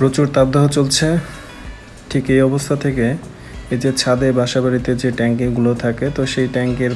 প্রচুর তাপদাহ চলছে। ঠিক এই অবস্থা থেকে এই যে ছাদে বাসাবাড়িতে যে ট্যাঙ্কিগুলো থাকে, তো সেই ট্যাঙ্কের